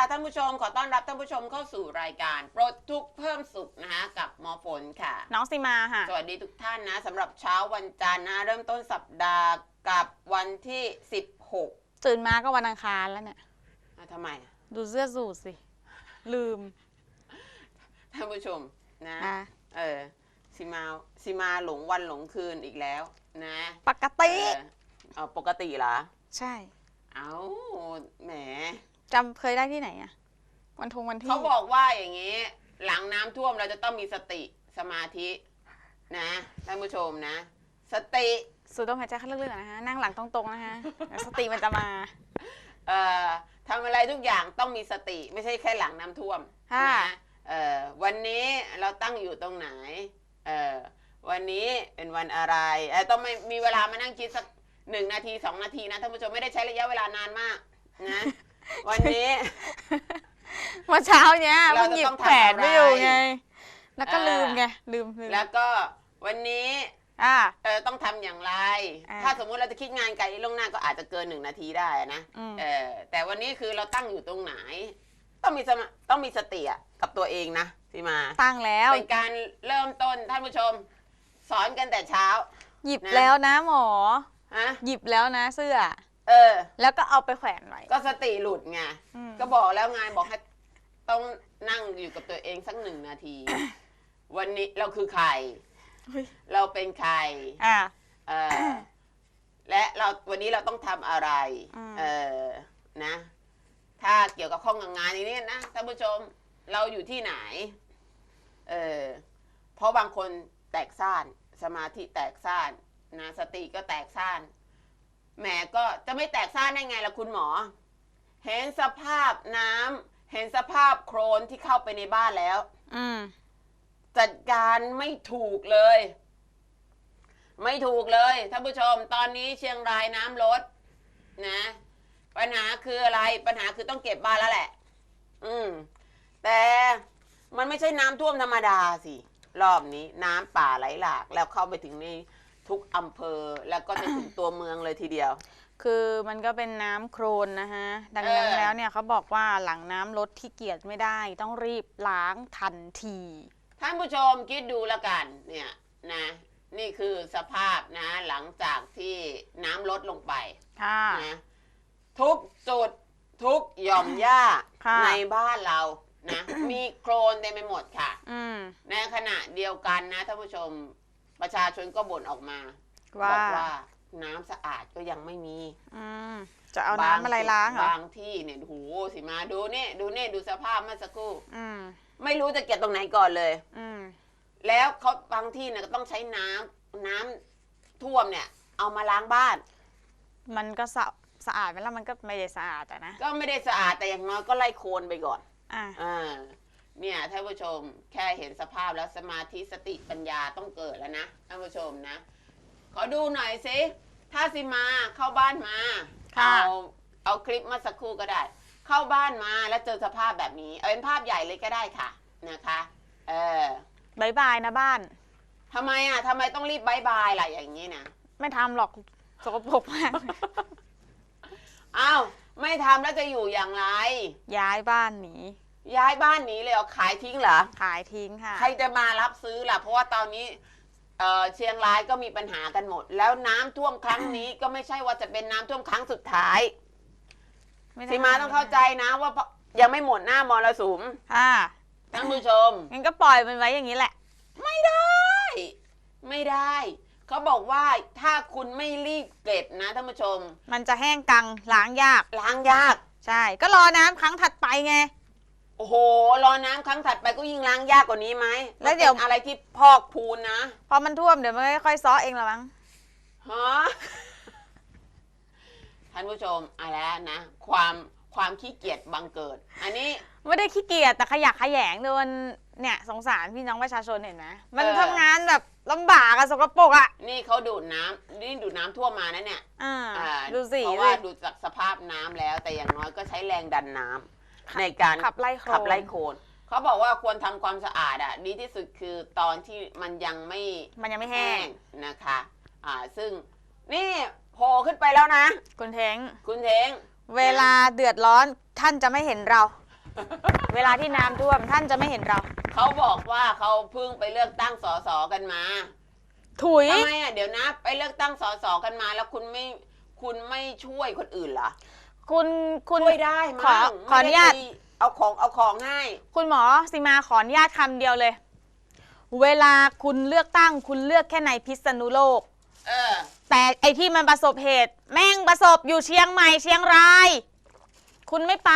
ค่ะท่านผู้ชมขอต้อนรับท่านผู้ชมเข้าสู่รายการปลดทุกข์เพิ่มสุขนะคะกับหมอฝนค่ะ น้องซีมาค่ะ สวัสดีทุกท่านนะสำหรับเช้าวันจันทร์นะเริ่มต้นสัปดาห์กับวันที่ 16ตื่นมาก็วันอังคารแล้วเนี่ย อะทำไมอะดูเสื้อสูทสิ ลืมท่านผู้ชมนะอะเออสิมาสิมาหลงวันหลงคืนอีกแล้วนะปกติเออเอาปกติเหรอใช่ เอาแหม จำเคยได้ที่ไหนอะวันทงวันที่เขาบอกว่าอย่างนี้ หลังน้ำท่วมเราจะต้องมีสติสมาธินะท่านผู้ชมนะ สติสูดลมหายใจเข้าลึกๆนะคะนั่งหลังตรงๆนะคะเดี๋ยวสติมันจะมาเอ่อทำอะไรทุกอย่างต้องมีสติไม่ใช่แค่หลังน้ำท่วมค่ะ นะเอ่อวันนี้เราตั้งอยู่ตรงไหนเอ่อวันนี้เป็นวันอะไรเอ่อต้องไม่มีเวลามานั่งคิดสักหนึ่งนาทีสองนาทีนะท่านผู้ชมไม่ได้ใช้ระยะเวลานานมากนะ วันนี้ เมื่อเช้าเนี้ยเราเพิ่งจะหยิบต้องทำแผนไม่อยู่อะไรไง แล้วก็อ่า ลืมไงลืมลืมแล้วก็วันนี้อ่าเออต้องทำอย่างไร อ่าถ้าสมมุติเราจะคิดงานไกลล่วงหน้าก็อาจจะเกินหนึ่งนาทีได้นะอืม เออแต่วันนี้คือเราตั้งอยู่ตรงไหน ต้องมีสมาต้องมีสติอะกับตัวเองนะพี่มา ตั้งแล้ว เป็นการเริ่มต้นท่านผู้ชม สอนกันแต่เช้า หยิบนะ แล้วนะหมอ ฮะหยิบแล้วนะเสื้อ เออ แล้วก็เอาไปแขวนไว้ก็สติหลุดไง อืมก็บอกแล้วไงบอกให้ต้องนั่งอยู่กับตัวเองสักหนึ่งนาที วันนี้เราคือใคร เฮ้ยเราเป็นใครอ่า เออและเราวันนี้เราต้องทำอะไรอืม เออนะ ถ้าเกี่ยวกับข้องกับงานอย่างนี้นะท่านผู้ชมเราอยู่ที่ไหนเออเพราะบางคนแตกซ่าน สมาธิแตกซ่านนะสติก็แตกซ่าน แหมก็จะไม่แตกซ่านได้ไงล่ะคุณหมอ เห็นสภาพน้ำเห็นสภาพโครนที่เข้าไปในบ้านแล้ว อืม จัดการไม่ถูกเลย ไม่ถูกเลยท่านผู้ชม ตอนนี้เชียงรายน้ำลดนะ ปัญหาคืออะไรปัญหาคือต้องเก็บบ้านแล้วแหละ อืม แต่มันไม่ใช่น้ำท่วมธรรมดาสิ รอบนี้น้ำป่าไหลหลาก แล้วเข้าไปถึงใน ทุกอำเภอแล้วก็จะถึงตัวเมืองเลยทีเดียว คือมันก็เป็นน้ำโครนนะฮะ ดังนั้นเออ แล้วเนี่ยเขาบอกว่าหลังน้ำลดที่เกียจไม่ได้ ต้องรีบล้างทันที ท่านผู้ชมคิดดูแล้วกันเนี่ยนะ นี่คือสภาพนะหลังจากที่น้ำลดลงไปค่ะ นะทุกจุดทุกหย่อมหญ้าค่ะ ในบ้านเรานะ มีโครนเต็มไปหมดค่ะ อืม ในขณะเดียวกันนะท่านผู้ชม ประชาชนก็บ่นออกมาว่าบอกว่าน้ำสะอาดก็ยังไม่มีอืมจะเอาน้ำอะไรล้างเหรอบางที่เนี่ยโหสิมาดูนี่ดูนี่ดูสภาพเมื่อสักครู่อืมไม่รู้จะเก็บตรงไหนก่อนเลย อืมแล้วเขาบางที่เนี่ยก็ต้องใช้น้ำน้ำท่วมเนี่ย เอามาล้างบ้าน มันก็สะสะอาดไหมล่ะมันก็ไม่ได้สะอาดอะนะก็ไม่ได้สะอาดแต่อย่างน้อยก็ไล่โคลนไปก่อน อะ อ่า เนี่ยท่านผู้ชมแค่เห็นสภาพแล้วสมาธิสติปัญญาต้องเกิดแล้วนะท่านผู้ชมนะ ขอดูหน่อยสิถ้าสิมาเข้าบ้านมาค่ะ เอาเอาคลิปมาสักครู่ก็ได้ เข้าบ้านมาแล้วเจอสภาพแบบนี้ เอาเป็นภาพใหญ่เลยก็ได้ค่ะนะคะเออบายบายนะบ้าน ทำไมอะทำไมต้องรีบบายบายล่ะอย่างนี้นะไม่ทำหรอกสกปรกมาก อ้าวไม่ทำแล้วจะอยู่อย่างไร ย้ายบ้านหนี ย้ายบ้านหนี้เลยเหรอขายทิ้งเหรอ ขายทิ้งค่ะ ใครจะมารับซื้อล่ะ เพราะว่าตอนนี้เอ่อเชียงรายก็มีปัญหากันหมด แล้วน้ำท่วมครั้งนี้ ก็ไม่ใช่ว่าจะเป็นน้ำท่วมครั้งสุดท้ายไม่ได้สีมาต้องเข้าใจนะว่าเพราะยังไม่หมดหน้ามรสุมค่ะท่านผู้ชม งั้นก็ปล่อยมันไว้อย่างนี้แหละ ไม่ได้ ไม่ได้ เขาบอกว่าถ้าคุณไม่รีบเก็บนะท่านผู้ชมมันจะแห้งกังล้างยาก ล้างยาก ใช่ ก็รอน้ำครั้งถัดไปไง โอ้โห รอน้ำครั้งถัดไปก็ยิ่งล้างยากกว่านี้ไหมแล้วเดี๋ยว มันเป็นอะไรที่พอกพูนนะพอมันท่วมเดี๋ยวมันก็ค่อยซ้อเองละมั้ง ฮะท่านผู้ชมอะไรนะ ความความขี้เกียจบังเกิด อันนี้ ไม่ได้ขี้เกียจแต่ขยักขยงโดนเนี่ยสงสารพี่น้องประชาชนเห็นไหมมันเออ ทำงานแบบลำบากอะสกปรกอะนี่เขาดูดน้ำนี่ดูดน้ำท่วมมานะเนี่ยอ่าอ่าดูสิเพราะว่าดูจากสภาพน้ำแล้ว แต่อย่างน้อยก็ใช้แรงดันน้ำ ในการขับไล่โครนขับไล่โคลนเขาบอกว่าควรทำความสะอาดอะดีที่สุดคือตอนที่มันยังไม่มันยังไม่แห้งนะคะ อ่าซึ่งนี่โผล่ขึ้นไปแล้วนะ คุณเทงคุณเทง เวลาเดือดร้อนท่านจะไม่เห็นเรา เวลาที่น้ำท่วมท่านจะไม่เห็นเรา เขาบอกว่าเขาเพิ่งไปเลือกตั้งสสกันมาถุย ทำไมอะเดี๋ยวนะ ไปเลือกตั้งสสกันมาแล้วคุณไม่คุณไม่ช่วยคนอื่นเหรอ คุณคุณช่วยได้ขอมั้งขออนุญาต ไม่ได้ไปเอาของเอาของให้คุณหมอสิมาขออนุญาตคำเดียวเลย เวลาคุณเลือกตั้งคุณเลือกแค่ในพิษณุโลก เออ แต่ไอที่มันประสบเหตุ แม่งประสบอยู่เชียงใหม่เชียงราย คุณไม่ไป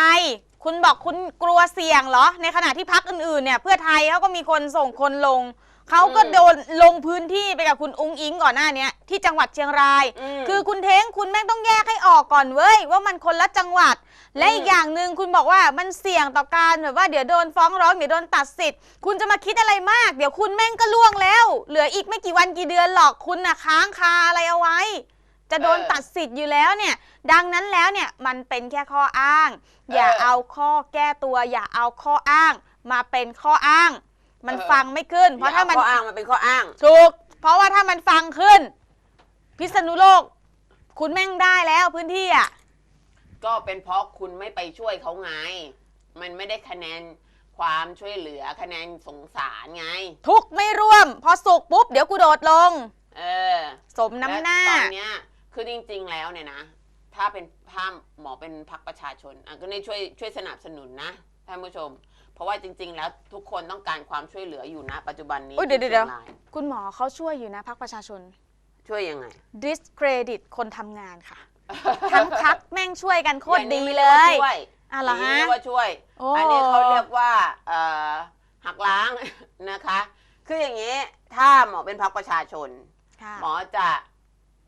คุณบอกคุณกลัวเสี่ยงเหรอ ในขณะที่พักอื่นๆเนี่ย เพื่อไทยเขาก็มีคนส่งคนลง เขาก็อืมโดนลงพื้นที่ไปกับคุณอุ้งอิงก่อนหน้าเนี้ยที่จังหวัดเชียงราย อืม คือคุณเท้งคุณแม่งต้องแยกให้ออกก่อนเว้ยว่ามันคนละจังหวัด และอีกอย่างหนึ่งคุณบอกว่ามันเสี่ยงต่อการแบบว่าเดี๋ยวโดนฟ้องร้องเดี๋ยวโดนตัดสิทธิ์ คุณจะมาคิดอะไรมาก เดี๋ยวคุณแม่งก็ล่วงแล้ว เหลืออีกไม่กี่วันกี่เดือนหรอกคุณน่ะค้างคาอะไรเอาไว้ จะโดนเออตัดสิทธิ์อยู่แล้วเนี่ย ดังนั้นแล้วเนี่ยมันเป็นแค่ข้ออ้าง อย่าเออ เอาข้อแก้ตัว อย่าเอาข้ออ้าง มาเป็นข้ออ้าง มันเออ ฟังไม่ขึ้น เพราะถ้ามัน ข้ออ้างมันเป็นข้ออ้าง ถูก เพราะว่าถ้ามันฟังขึ้น พิษณุโลก คุณแม่งได้แล้วพื้นที่อะ ก็เป็นเพราะคุณไม่ไปช่วยเขาไง มันไม่ได้คะแนนความช่วยเหลือคะแนนสงสารไง ทุกข์ไม่ร่วม พอสุกปุ๊บ เดี๋ยวกูโดดลง เออสมน้ำหน้า และตอนเนี้ยคือจริงๆแล้วเนี่ยนะ ถ้าเป็นภาพหมอเป็นพักประชาชนอะก็นี่ช่วยช่วยสนับสนุนนะท่านผู้ชม เพราะว่าจริง ๆ แล้วทุกคนต้องการความช่วยเหลืออยู่นะปัจจุบันนี้อุ๊ยเดี๋ยวที่เดี๋ยว ชีงรายคุณหมอเขาช่วยอยู่นะพักประชาชน ช่วยยังไง discredit คนทำงานค่ะ ทั้งพักแม่งช่วยกันโคตรอย่างดีนี้ไม่เลรีกว่ายช่วยอะเหรออย่างฮะนี้เรียกว่าช่วย โอ้ อันนี้เขาเรียกว่าเอ่อหักล้าง นะคะ คืออย่างนี้ถ้าหมอเป็นพักประชาชน ค่ะหมอจะ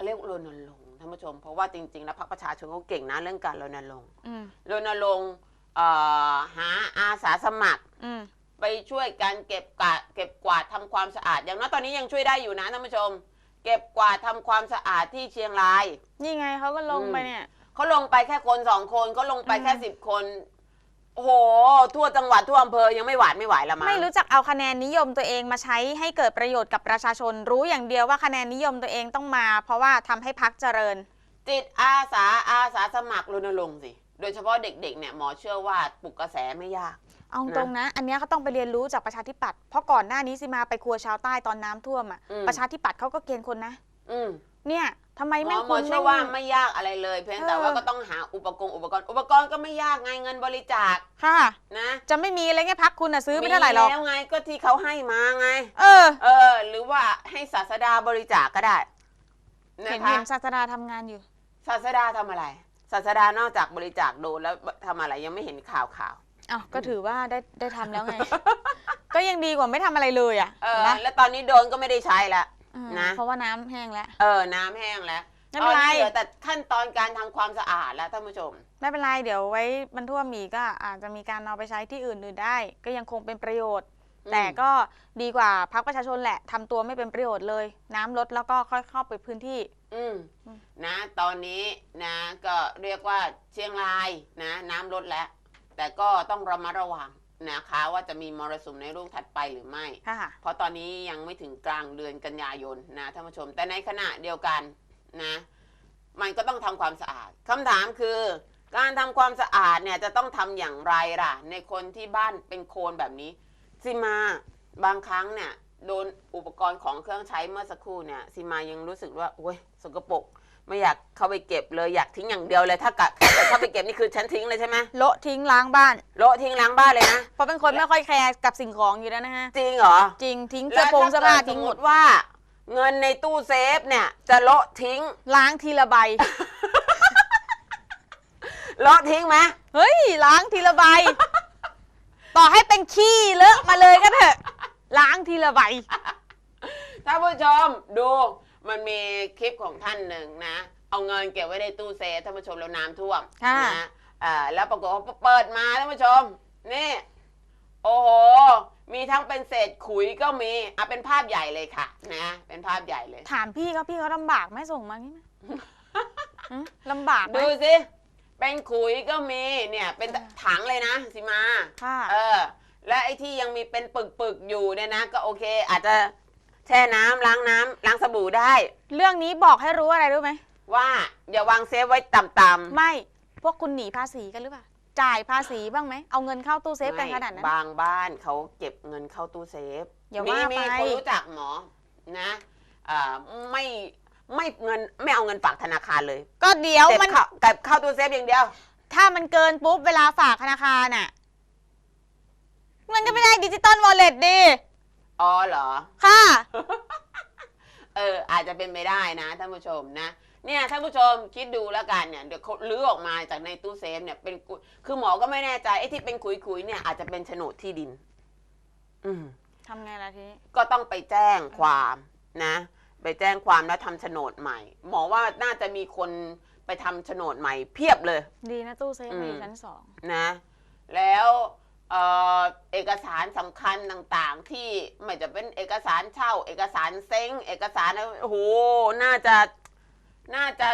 เรียกรณรงค์ท่านผู้ชม เพราะว่าจริงๆแล้วพรรคประชาชนเขาเก่งนะเรื่องการรณรงค์อืมรณรงค์ เอ่อหาอาสาสมัคร อืม ไปช่วยกันเก็บกวาดเก็บกวาดทำความสะอาด อย่างน้อยตอนนี้ยังช่วยได้อยู่นะท่านผู้ชม เก็บกวาดทำความสะอาดที่เชียงราย นี่ไงเขาก็ลงอืมไปเนี่ย เขาลงไปแค่คนสองคนเขาลงไปแค่อืม สิบคน โอ้โห ทั่วจังหวัดทั่วอำเภอยังไม่หวาดไม่ไหวละมั้งไม่รู้จักเอาคะแนนนิยมตัวเองมาใช้ให้เกิดประโยชน์กับประชาชน รู้อย่างเดียวว่าคะแนนนิยมตัวเองต้องมา เพราะว่าทำให้พักเจริญ จิตอาสาอาสาสมัครรณรงค์สิ โดยเฉพาะเด็กๆเนี่ยหมอเชื่อว่าปลุกกระแสไม่ยาก เอาตรงนะ อันเนี้ยเขาต้องไปเรียนรู้จากประชาธิปัตย์เพราะก่อนหน้านี้สิมาไปครัวชาวใต้ตอนน้ำท่วมอะอืม ประชาธิปัตย์เขาก็เกณฑ์คนนะ อืมเนี่ยทำไมหมไม่อหมคุอณเชื่อว่าไม่ยากอะไรเลย เพียงแต่เออ ว่าก็ต้องหาอุปกรณ์อุปกรณ์อุปกรณ์ก็ไม่ยากไงเงินบริจาคค่ะ นะจะไม่มีอะไรเงี้ยพักคุณอะซื้อไม่เท่าไหร่หรอก แล้วไงก็ที่เขาให้มาไง เออ เออ หรือว่าให้ศาสดาบริจาคก็ได้นะเห็นคะเห็นศาสดาทำงานอยู่ ศาสดาทำอะไร ศาสดานอกจากบริจาคโดนแล้วทำอะไรยังไม่เห็นข่าวข่าวอ้าวก็ถือว่าได้ได้ทำแล้วไง ก็ยังดีกว่าไม่ทำอะไรเลยอะเออนะแล้วตอนนี้โดนก็ไม่ได้ใช้ละอืมนะ เพราะว่าน้ำแห้งแล้ว เออ น้ำแห้งแล้วไม่เป็นไร ตอเหลือแต่ขั้นตอนการทำความสะอาดแล้วท่านผู้ชม ไม่เป็นไรเดี๋ยวไว้มันท่วมอีกก็อาจจะมีการเอาไปใช้ที่อื่นๆได้ ก็ยังคงเป็นประโยชน์ อืม แต่ก็ดีกว่าพักประชาชนแหละทำตัวไม่เป็นประโยชน์เลย น้ำลดแล้วก็ค่อยเข้าไปพื้นที่ อืมอืม นะ ตอนนี้นะ ก็เรียกว่าเชียงรายนะ น้ำลดแล้ว แต่ก็ต้องระมัดระวังนะคะ ว่าจะมีมรสุมในรุ่งถัดไปหรือไม่ ค่ะ เพราะตอนนี้ยังไม่ถึงกลางเดือนกันยายนนะท่านผู้ชม แต่ในขณะเดียวกันนะ มันก็ต้องทำความสะอาดคำถามคือ การทำความสะอาดเนี่ยจะต้องทำอย่างไรล่ะ ในคนที่บ้านเป็นโคลนแบบนี้ซิมาบางครั้งเนี่ย โดนอุปกรณ์ของเครื่องใช้เมื่อสักครู่เนี่ยซิมายังรู้สึกว่าโอ้ยสกปรกไม่อยากเข้าไปเก็บเลยอยากทิ้งอย่างเดียวเลยถ้ากะ ถ้าเกิดเข้าไปเก็บนี่คือฉันทิ้งเลยใช่ไหมโละทิ้งล้างบ้าน โละทิ้งล้างบ้านเลยนะเพราะเป็นคนไม่ค่อยแคร์กับสิ่งของอยู่แล้วนะฮะ จริงเหรอจริงทิ้งเสื้อโปรงเสื้อผ้าทิ้งหมดว่า เงินในตู้เซฟเนี่ย จะโละทิ้งล้างทีละใบ โละทิ้งไหมเฮ้ยล้างทีละใบ ต่อให้เป็นขี้เลอะมาเลยก็เถอะ ล้างทีละใบ ท่านผู้ชมดูมันมีคลิปของท่านหนึ่งนะ เอาเงินเก็บไว้ในตู้เซฟท่านผู้ชมแล้วน้ำท่วมค่ะ นะอ่าแล้วปรากฏว่าเปิดมาท่านผู้ชม นี่ โอ้โห มีทั้งเป็นเศษขุยก็มีอะเป็นภาพใหญ่เลยค่ะ นะ เป็นภาพใหญ่เลย ถามพี่เขาพี่เขาลำบากไหมส่งมางี้ไหมหืมลำบากไหม ดูสิเป็นขุยก็มีเนี่ยเป็นถังเลยนะสิมา ค่ะ เออ และไอ้ที่ยังมีเป็นปึกๆอยู่เนี่ยนะ ก็โอเค อาจจะแช่น้ำล้างน้ำล้างสบู่ได้ เรื่องนี้บอกให้รู้อะไรรู้ไหม ว่าอย่าวางเซฟไว้ต่ำไม่พพวกคุณหนีภาษีกันหรือเปล่า จ่ายภาษีบ้างไหม เอาเงินเข้าตู้เซฟกันขนาดนั้น บางบ้านเขาเก็บเงินเข้าตู้เซฟอย่ามีว่ามีไป คนรู้จักหมอนะอ่าไม่ไม่เงินไม่เอาเงินฝากธนาคารเลยก็เดี๋ยวเก็บมัน เข้าเก็บเข้าตู้เซฟอย่างเดียว ถ้ามันเกินปุ๊บเวลาฝากธนาคารน่ะ มันก็ไม่ได้ดิจิตอลวอลเล็ตดิ อ๋อเหรอ ค่ะ เออ อาจจะเป็นไปได้นะท่านผู้ชมนะ เนี่ยท่านผู้ชมคิดดูแล้วกันเนี่ยเดี๋ยวเขาลื้อออกมาจากในตู้เซฟเนี่ยเป็นกุคือหมอก็ไม่แน่ใจไอ้ที่เป็นคุยๆเนี่ยอาจจะเป็นโฉนดที่ดิน อืม ทำไงล่ะทีนี้ก็ต้องไปแจ้งความนะ ไปแจ้งความแล้วทำโฉนดใหม่ หมอว่าน่าจะมีคนไปทำโฉนดใหม่เพียบเลย ดีนะตู้เซฟอืมมาอยู่ชั้นสอง นะ แล้ว เอ่อเอกสารสำคัญต่างๆ ที่ไม่จะเป็นเอกสารเช่า เอกสารเซ้ง เอกสารอะไรโอ้โหน่าจะน่าจะ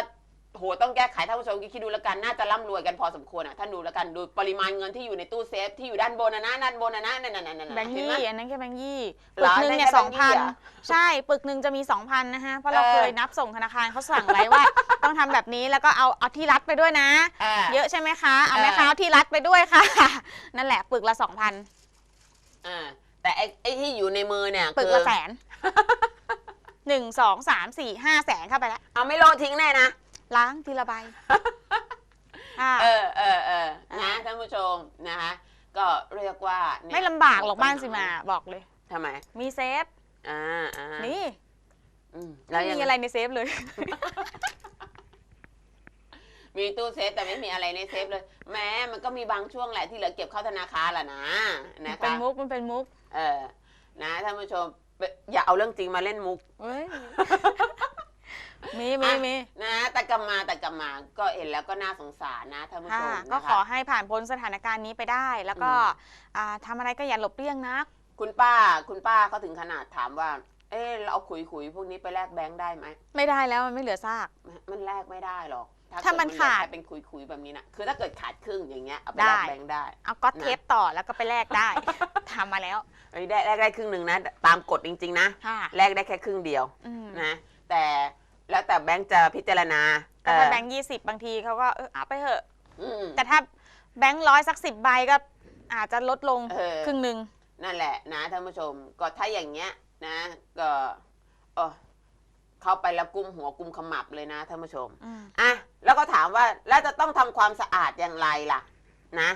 โหต้องแก้ไขท่านผู้ชมคิดดูแล้วกันน่าจะร่ำรวยกันพอสมควรอะท่านดูแล้วกันดูปริมาณเงินที่อยู่ในตู้เซฟที่อยู่ด้านบนนะนะด้านบนนะนะนั่นนั่นนั่นนั่นแบงค์เห็นยี่ไหม อันนั้นแค่แบงค์ยี่เหปึรกอหนึ่งได้เนี่ยแค่สองแบงค์ยี่พันเหรอ ใช่ปึกหนึ่งจะมีสองพันนะคะเพราะเราเออเคยนับส่งธนาคารเขาสั่งไว้ว่า ต้องทำแบบนี้แล้วก็เอาเอาที่รัดไปด้วยนะ อ่าเยอะใช่ไหมคะเอาไหมเออคะเอาที่รัดไปด้วยค่ะ นั่นแหละปึกละสองพันอ่าแต่ไอ้ไอ้ที่อยู่ในมือเนี่ยปึกคือละแสนหนึ่งสองสามสี่ห้าแสนเข้าไปแล้วเอาไม่โลดทิ้งแน่นะ ล้างทีละใบอ่า เออเออเออนะอ่า ท่านผู้ชมนะคะ ก็เรียกว่าเนี่ยไม่ลำบากหรอกบ้านสิมาบอกเลย ทำไม มีเซฟ อ่าอ่านี่อืมไม่ยังมีงอะไรในเซฟเลย มีตู้เซฟแต่ไม่มีอะไรในเซฟเลยแม้มันก็มีบางช่วงแหละที่เหลือเก็บเข้าธนาคารแหละนะมันนะเป็นคะมุกมันเป็นมุกเออนะท่านผู้ชมอย่าเอาเรื่องจริงมาเล่นมุก เว้ยมีมีอะมีนะแต่กลับมาแต่กลับมาก็เห็นแล้วก็น่าสงสารนะท่านผู้ชค่ะมก็นะคะ ขอให้ผ่านพ้นสถานการณ์นี้ไปได้ แล้วก็อ่าทำอะไรก็อย่าหลบเลี่ยงนัก คุณป้าคุณป้าเขาถึงขนาดถามว่า เออเราเอาขุยขุยๆพวกนี้ไปแลกแบงค์ได้ไหม ไม่ได้แล้วมันไม่เหลือซาก มันแลกไม่ได้หรอกถ้ามันเกิขาดเหลือแค่เป็นขุยขุยๆแบบนี้นะคือถ้าเกิดขาดครึ่งอย่างเงี้ยเอาไปได้แลกแบงค์ได้ เอาก๊อตนะ เทปต่อแล้วก็ไปแลกได้ ทำมาแล้วเอ้ยได้แลกได้ครึ่งหนึ่งนะ ตามกฎจริง ๆ นะค่ะแลกได้แค่ครึ่งเดียวอืมนะ แต่แล้วแต่แบงค์จะพิจารณาแต่ถ้าเออแบงค์ยี่สิบบางทีเขาก็เออเอาไปเถอะ อืม แต่ถ้าแบงค์ร้อยสักสิบใบก็อาจจะลดลงเออ ครึ่งหนึ่ง นั่นแหละนะท่านผู้ชมก็ถ้าอย่างเงี้ยนะก็เออเข้าไปแล้วกุมหัวกุมขมับเลยนะท่านผู้ชมอืมอะแล้วก็ถามว่าแล้วจะต้องทำความสะอาดอย่างไรล่ะ นะ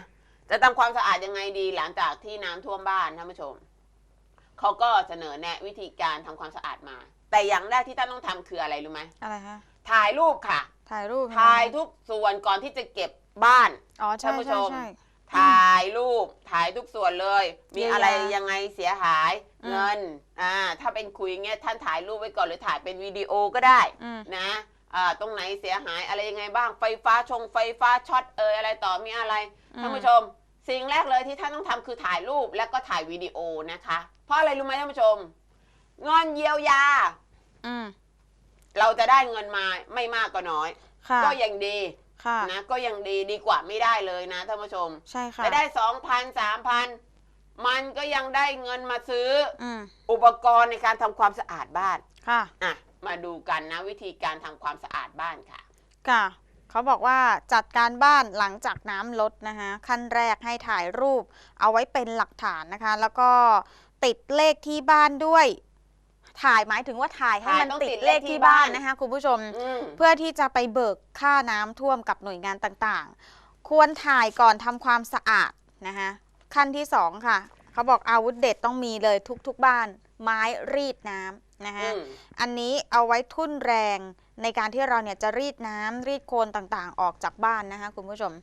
จะทำความสะอาดยังไงดีหลังจากที่น้ำท่วมบ้านท่านผู้ชมเขาก็เสนอแนะวิธีการทำความสะอาดมา แต่อย่างแรกที่ท่านต้องทำคืออะไรรู้ไหมอะไรคะถ่ายรูปค่ะ ถ่ายรูปถ่ายทุกส่วนก่อนที่จะเก็บบ้านอ๋อใช่ท่านผู้ชใช่มใช่ ถ่ายรูปถ่ายทุกส่วนเลย มีเยียวยาอะไรยังไงเสียหายอืมเงินอ่าถ้าเป็นคุยเงี้ยท่านถ่ายรูปไว้ก่อนหรือถ่ายเป็นวิดีโอก็ได้อืมนะอ่าตรงไหนเสียหายอะไรยังไงบ้างไฟฟ้าชงไฟฟ้าช็อตเอยอะไรต่อมีอะไรอืมท่านผู้ชม สิ่งแรกเลยที่ท่านต้องทำคือถ่ายรูปและก็ถ่ายวิดีโอนะคะ เพราะอะไรรู้ไหมท่านผู้ชมเงินเยียวยาอืมเราจะได้เงินมาไม่มากก็น้อยค่ะก็ยังดี ค่ะนะก็ยังดีดีกว่าไม่ได้เลยนะท่านผู้ชมใช่ค่ะไปได้สองพันสามพันมันก็ยังได้เงินมาซื้ออืมอุปกรณ์ในการทำความสะอาดบ้านค่ะอะ มาดูกันนะวิธีการทำความสะอาดบ้านค่ะ ค่ะ เขาบอกว่าจัดการบ้านหลังจากน้ำลดนะคะขั้นแรกให้ถ่ายรูป เอาไว้เป็นหลักฐานนะคะ แล้วก็ติดเลขที่บ้านด้วย ถ่ายหมายถึงว่าถ่ายให้ถ่ายมันต้องติติดดเลขเลขที่ที่บ้านบ้านนะคะคุณผู้ชมอืมเพื่อที่จะไปเบิกค่าน้ำท่วมกับหน่วยงานต่างๆ ควรถ่ายก่อนทำความสะอาดนะคะขั้นที่สองค่ะ เขาบอกอาวุธเด็ดต้องมีเลยทุกๆบ้าน ไม้รีดน้ำนะคะอืมอันนี้เอาไว้ทุ่นแรงในการที่เราเนี่ยจะรีดน้ำรีดโคลนต่างๆ ออกจากบ้านนะคะคุณผู้ชม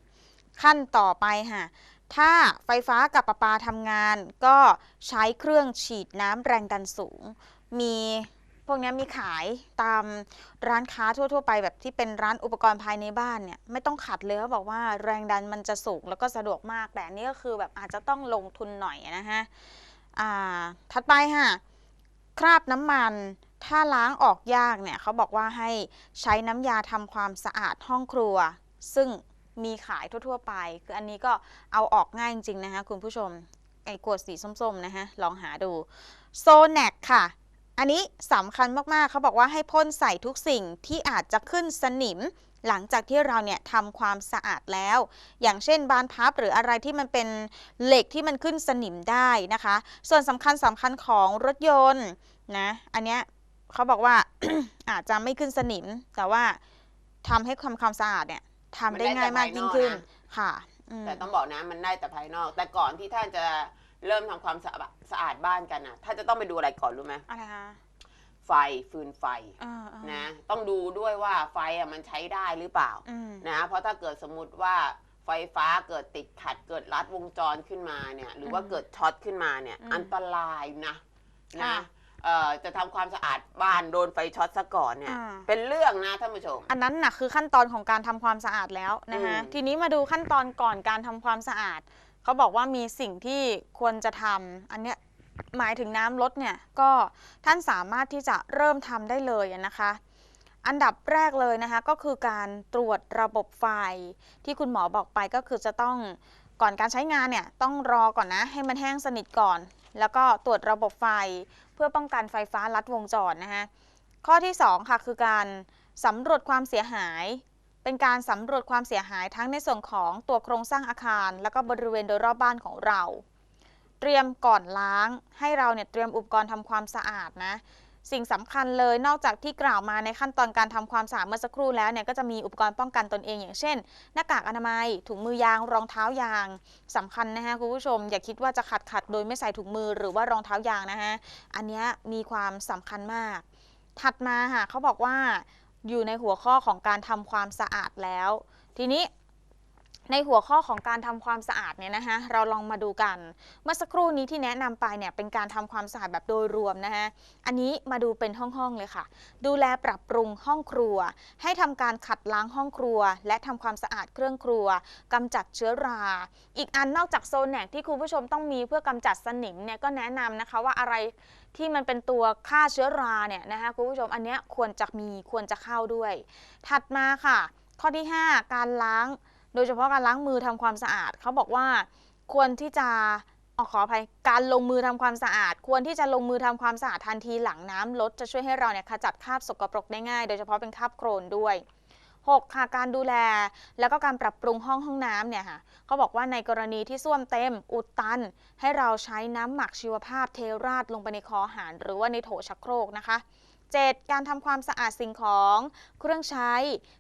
ขั้นต่อไปค่ะ ถ้าไฟฟ้ากับประปาทำงานก็ใช้เครื่องฉีดน้ำแรงดันสูง มีพวกนี้มีขายตามร้านค้าทั่ว ๆ ไปแบบที่เป็นร้านอุปกรณ์ภายในบ้านเนี่ยไม่ต้องขัดเลยเขาบอกว่าแรงดันมันจะสูงแล้วก็สะดวกมาก แต่อันนี้ก็คือแบบอาจจะต้องลงทุนหน่อยนะฮะอ่าถัดไปค่ะ คราบน้ำมัน ถ้าล้างออกยากเนี่ยเขาบอกว่าให้ใช้น้ำยาทำความสะอาดห้องครัว ซึ่งมีขายทั่ว ๆ ไป คืออันนี้ก็เอาออกง่ายจริงๆนะคะคุณผู้ชมไอ้ขวดสีส้มๆนะฮะลองหาดูโซแนกค่ะ อันนี้สำคัญมากๆ เขาบอกว่าให้พ่นใส่ทุกสิ่งที่อาจจะขึ้นสนิม หลังจากที่เราเนี่ยทำความสะอาดแล้ว อย่างเช่นบานพับหรืออะไรที่มันเป็นเหล็กที่มันขึ้นสนิมได้นะคะ ส่วนสำคัญสำคัญของรถยนต์นะอันเนี้ยเขาบอกว่าอาจจะไม่ขึ้นสนิม แต่ว่าทำให้ความความสะอาดเนี่ยทำได้ง่ายมากยิ่งขึ้นค่ะอืมแต่ต้องบอกนะมันได้แต่ภายนอก แต่ก่อนที่ท่านจะ เริ่มทำความสะอาดสะอาดบ้านกันนะท่านจะต้องไปดูอะไรก่อนรู้ไหมอะไรคะไฟฟืนไฟอ่าอ่านะ ต้องดูด้วยว่าไฟอะมันใช้ได้หรือเปล่า อืมนะเพราะถ้าเกิดสมมติว่าไฟฟ้าเกิดติดขัดเกิดลัดวงจรขึ้นมาเนี่ยหรือว่าอืมเกิดช็อตขึ้นมาเนี่ยอืมอันตรายนะนะค่ะ เอ่อจะทำความสะอาดบ้านโดนไฟช็อตซะก่อนเนี่ยอ่า เป็นเรื่องนะท่านผู้ชม อันนั้นน่ะคือขั้นตอนของการทำความสะอาดแล้วนะคะอืม ทีนี้มาดูขั้นตอนก่อนการทำความสะอาด เขาบอกว่ามีสิ่งที่ควรจะทำอันเนี้ยหมายถึงน้ำลดเนี่ยก็ท่านสามารถที่จะเริ่มทำได้เลยนะคะ อันดับแรกเลยนะคะก็คือการตรวจระบบไฟที่คุณหมอบอกไปก็คือจะต้องก่อนการใช้งานเนี่ยต้องรอก่อนนะให้มันแห้งสนิทก่อน แล้วก็ตรวจระบบไฟเพื่อป้องกันไฟฟ้าลัดวงจรนะคะข้อที่ 2 ค่ะคือการสำรวจความเสียหาย เป็นการสำรวจความเสียหายทั้งในส่วนของตัวโครงสร้างอาคาร แล้วก็บริเวณโดยรอบบ้านของเรา เตรียมก่อนล้าง ให้เราเนี่ยเตรียมอุปกรณ์ทำความสะอาดนะสิ่งสำคัญเลยนอกจากที่กล่าวมาในขั้นตอนการทำความสะอาดเมื่อสักครู่แล้วเนี่ยก็จะมีอุปกรณ์ป้องกันตนเองอย่างเช่น หน้ากากอนามัย ถุงมือยาง รองเท้ายางสำคัญนะฮะคุณผู้ชม อย่าคิดว่าจะขัดขัดๆโดยไม่ใส่ถุงมือหรือว่ารองเท้ายางนะฮะอันนี้มีความสำคัญมาก ถัดมาค่ะเขาบอกว่า อยู่ในหัวข้อของการทำความสะอาดแล้ว ทีนี้ ในหัวข้อของการทำความสะอาดเนี่ยนะคะเราลองมาดูกัน เมื่อสักครู่นี้ที่แนะนำไปเนี่ยเป็นการทำความสะอาดแบบโดยรวมนะคะอันนี้มาดูเป็นห้องๆเลยค่ะ ดูแลปรับปรุงห้องครัว ให้ทำการขัดล้างห้องครัว และทำความสะอาดเครื่องครัวกำจัดเชื้อรา อีกอันนอกจากโซนแหนกที่คุณผู้ชมต้องมีเพื่อกำจัดสนิมเนี่ยก็แนะนำนะคะว่าอะไรที่มันเป็นตัวฆ่าเชื้อราเนี่ยนะคะคุณผู้ชมอันนี้ควรจะมีควรจะเข้าด้วย ถัดมาค่ะ ข้อที่ 5 การล้าง โดยเฉพาะการล้างมือทำความสะอาดเขาบอกว่าควรที่จะออขออภัยการลงมือทำความสะอาด ควรที่จะลงมือทำความสะอาดทันทีหลังน้ำลดจะช่วยให้เราเนี่ยขจัดคราบสกปรกได้ง่าย โดยเฉพาะเป็นคราบโครนด้วย 6. ค่ะการดูแลแล้วก็การปรับปรุงห้องห้องน้ำเนี่ยค่ะเขาบอกว่าในกรณีที่ส้วมเต็ม อุดตัน ให้เราใช้น้ำหมักชีวภาพเทราดลงไปในคอหาร หรือว่าในโถชักโครกนะคะ 7. การทำความสะอาดสิ่งของ เครื่องใช้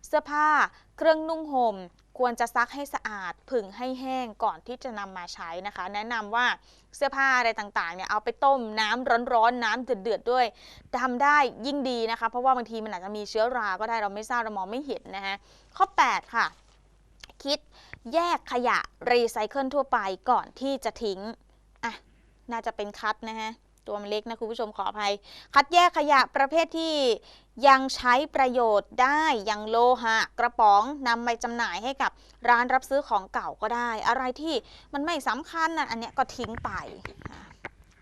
เสื้อผ้า เครื่องนุ่งห่ม ควรจะซักให้สะอาดผึ่งให้แห้งก่อนที่จะนำมาใช้นะคะ แนะนำว่าเสื้อผ้าอะไรต่างๆเนี่ยเอาไปต้มน้ำร้อนๆน้ำเดือดๆด้วยทำได้ยิ่งดีนะคะ เพราะว่าบางทีมันอาจจะมีเชื้อราก็ได้เราไม่ทราบเรามองไม่เห็นนะฮะข้อ 8 ค่ะ คิดแยกขยะรีไซเคิลทั่วไปก่อนที่จะทิ้งอะน่าจะเป็นคัดนะฮะตัวมันเล็กนะคุณผู้ชมขออภัย คัดแยกขยะประเภทที่ ยังใช้ประโยชน์ได้อย่างโลหะ กระป๋องนำไปจำหน่ายให้กับร้านรับซื้อของเก่าก็ได้ อะไรที่มันไม่สำคัญนะอันเนี้ยก็ทิ้งไปอะ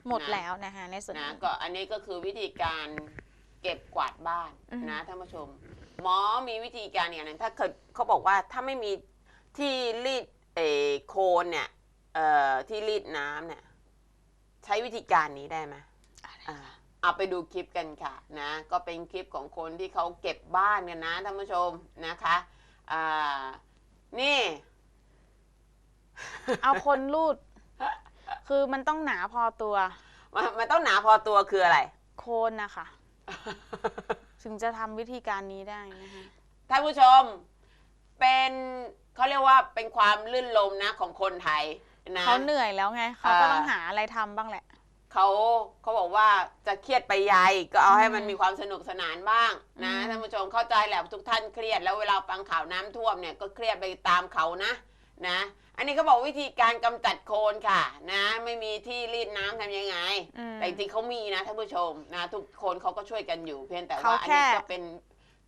หมดนะแล้วนะคะในส่วนนะนี้ ก็อันนี้ก็คือวิธีการเก็บกวาดบ้านอืมนะท่านผู้ชม หมอมีวิธีการอย่างหนึงถ้าเกิดเขาบอกว่าถ้าไม่มีที่รีดเออโคนเนี่ยเอ่อที่รีดน้ำเนี่ยใช้วิธีการนี้ได้ไหมอ่า เอาไปดูคลิปกันค่ะนะก็เป็นคลิปของคนที่เขาเก็บบ้านกันนะท่านผู้ชมนะคะอ่านี่ เอาคนรูด คือมันต้องหนาพอตัว มันมันต้องหนาพอตัวคืออะไร โคนนะคะ ถึงจะทำวิธีการนี้ได้นะคะท่านผู้ชมเป็นเขาเรียกว่าเป็นความลื่นลมนะของคนไทยนะ เขาเหนื่อยแล้วไง เขาก็อ่าต้องหาอะไรทำบ้างแหละ เขาเขาบอกว่าจะเครียดไปใหญ่ก็เอาให้อืมมันมีความสนุกสนานบ้างนะอืมท่านผู้ชมเข้าใจแหละทุกท่านเครียดแล้วเวลาฟังข่าวน้ำท่วมเนี่ยก็เครียดไปตามเขานะนะ อันนี้เขาบอกวิธีการกำจัดโคลนค่ะ นะ ไม่มีที่รีดน้ำทำยังไงอืมแต่จริงๆเขามีนะท่านผู้ชมนะทุกคนเขาก็ช่วยกันอยู่ เพียงแต่เขาว่าอันแค่นี้ก็เป็น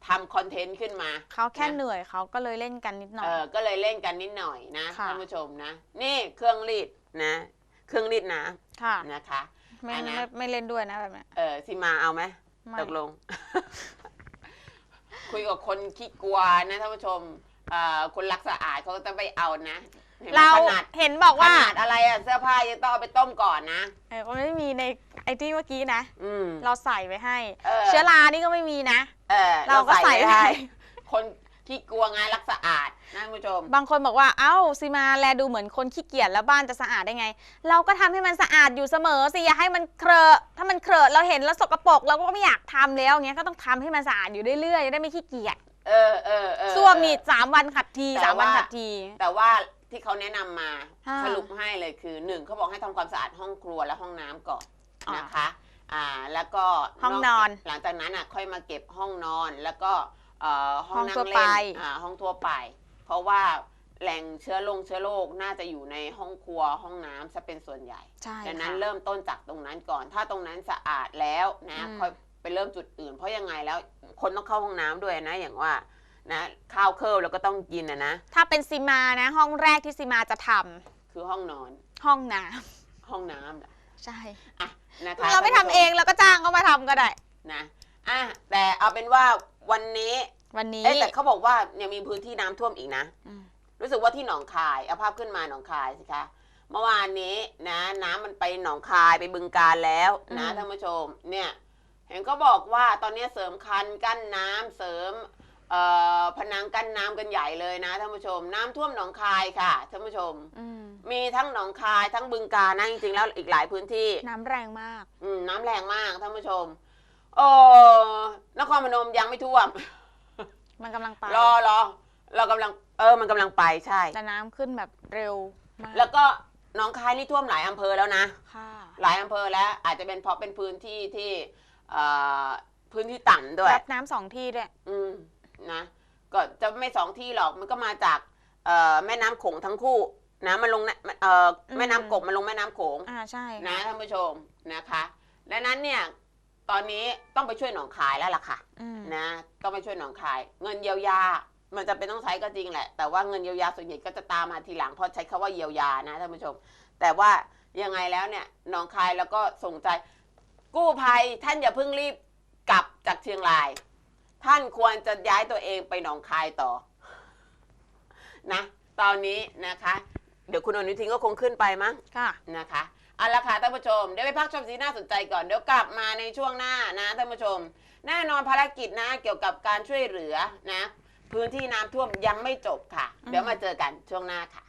ทำคอนเทนต์ขึ้นมา เขาแค่นะเหนื่อยเขาก็เลยเล่นกันนิดหน่อเอยอก็เลยเล่นกันนิดหน่อยนะค่ะท่านผู้ชมนะ นี่เครื่องรีดนะ เครื่องรีดน้ค่ะำนะคะ ไม่อันนั้น ไม่ไม่เล่นด้วยนะแบบเนี้ย เออสิมาเอาไหมไม่ ตกลง คุยกับคนขี้กลัวนะท่านผู้ชมเอ่อคนรักสะอาดเขาก็จะไปเอานะห็นไหมเราขนาดเห็นบอกว่าขนาดอะไรอะเสื้อผ้ายังต้องเอาไปต้มก่อนนะเออมันไม่มีในไอ้ที่เมื่อกี้นะ อืม เราใส่ไว้ให้ เออ เชื้อรานี่ก็ไม่มีนะ เออเราก็ใส่ไม่ได้ได้ คน ขี้กลัวงานรักสะอาดนะท่านผู้ชม บางคนบอกว่า เอ้าซีมาแลดูเหมือนคนขี้เกียจแล้วบ้านจะสะอาดได้ไง เราก็ทำให้มันสะอาดอยู่เสมอสิอย่าให้มันเครอะถ้ามันเครอะเราเห็นแล้วสกปรกเราก็ไม่อยากทำแล้วเงี้ยก็ต้องทำให้มันสะอาดอยู่เรื่อยๆจะได้ไม่ขี้เกียจเออเออเออ ส้วมนี่สามวันขัดทีแต่สามวันว่า ขัดที แต่ว่าที่เขาแนะนำมาอ่าสรุปให้เลยคือหนึ่งเขาบอกให้ทำความสะอาดห้องครัวและห้องน้ำก่อนอ่านนะคะ อ่าแล้วก็ห้องนอนหลังจากนั้นอะค่อยมาเก็บห้องนอนแล้วก็เอ่อ ห้องห้องนั่ทั่วงไปเล่นอ่าห้องทั่วไป เพราะว่าแหล่งเชื้อลงเชื้อโรคน่าจะอยู่ในห้องครัวห้องน้ำซะเป็นส่วนใหญ่ใช่ดังนั้นค่ะเริ่มต้นจากตรงนั้นก่อน ถ้าตรงนั้นสะอาดแล้วนะอืมค่อยไปเริ่มจุดอื่น เพราะยังไงแล้วคนต้องเข้าห้องน้ำด้วยนะอย่างว่านะข้าวเคิลแล้วก็ต้องกินนะนะ ถ้าเป็นซีมานะ ห้องแรกที่ซีมาจะทำคือห้องนอน ห้องน้ห้องน้ำล่ะำใช่อะนะคะเราไม่ทำเองเราก็จ้างเขามาทำก็ได้นะอะแต่เอาเป็นว่า วันนี้วันนี้ เอ๊ะแต่เขาบอกว่ายังมีพื้นที่น้ำท่วมอีกนะ อืม รู้สึกว่าที่หนองคายเอาภาพขึ้นมาหนองคายสิคะเมื่อวานนี้นะน้ำมันไปหนองคายไปบึงการแล้วนะท่านผู้ชมเนี่ยเห็นก็บอกว่าตอนนี้เสริมคันกั้นน้ำเสริมเอ่อพนังกั้นน้ำกันใหญ่เลยนะท่านผู้ชม น้ำท่วมหนองคายค่ะท่านผู้ชม อืม มีทั้งหนองคายทั้งบึงการนะจริงๆแล้วอีกหลายพื้นที่ น้ำแรงมาก อืมน้ำแรงมากท่านผู้ชม โอ้นครพนมยังไม่ท่วม มันกำลังไปรอรอเรากำลังเออมันกำลังไปใช่ แต่น้ำขึ้นแบบเร็วมากแล้วก็หน้องคายนี่ท่วมหลายอำเภอแล้วนะ ค่ะ หลายอำเภอแล้วอาจจะเป็นเพราะเป็นพื้นที่ที่เอ่อพื้นที่ต่ำด้วย รับน้ำสองที่ด้วย อืมนะก็จะไม่สองที่หรอกมันก็มาจากเอ่อแม่น้ำโขงทั้งคู่นะมันลงในเอ่อแม่น้ำกบมันลงแม่น้ำโขงอ่าใช่นะท่านผู้ชมนะคะ ดังนั้นเนี่ย ตอนนี้ต้องไปช่วยหนองคายแล้วล่ะค่ะอืมนะต้องไปช่วยหนองคาย เงินเยียวยา มันจะเป็นต้องใช้ก็จริงแหละ แต่ว่าเงินเยียวยาส่วนใหญ่ก็จะตามมาทีหลังเพราะใช้คาว่าเยียวยานะท่านผู้ชม แต่ว่ายังไงแล้วเนี่ยหนองคายแล้วก็ส่งใจ กู้ภัยท่านอย่าเพิ่งรีบกลับจากเชียงราย ท่านควรจะย้ายตัวเองไปหนองคายต่อ นะ ตอนนี้นะคะ เดี๋ยวคุณอนุทินก็คงขึ้นไปมั้ง ค่ะ นะคะ เอาละค่ะท่านผู้ชมเดี๋ยวไปพักชมสีน่าสนใจก่อนเดี๋ยวกลับมาในช่วงหน้านะท่านผู้ชม แน่นอนภารกิจนะเกี่ยวกับการช่วยเหลือนะ พื้นที่น้ำท่วมยังไม่จบค่ะ เดี๋ยวมาเจอกันช่วงหน้าค่ะ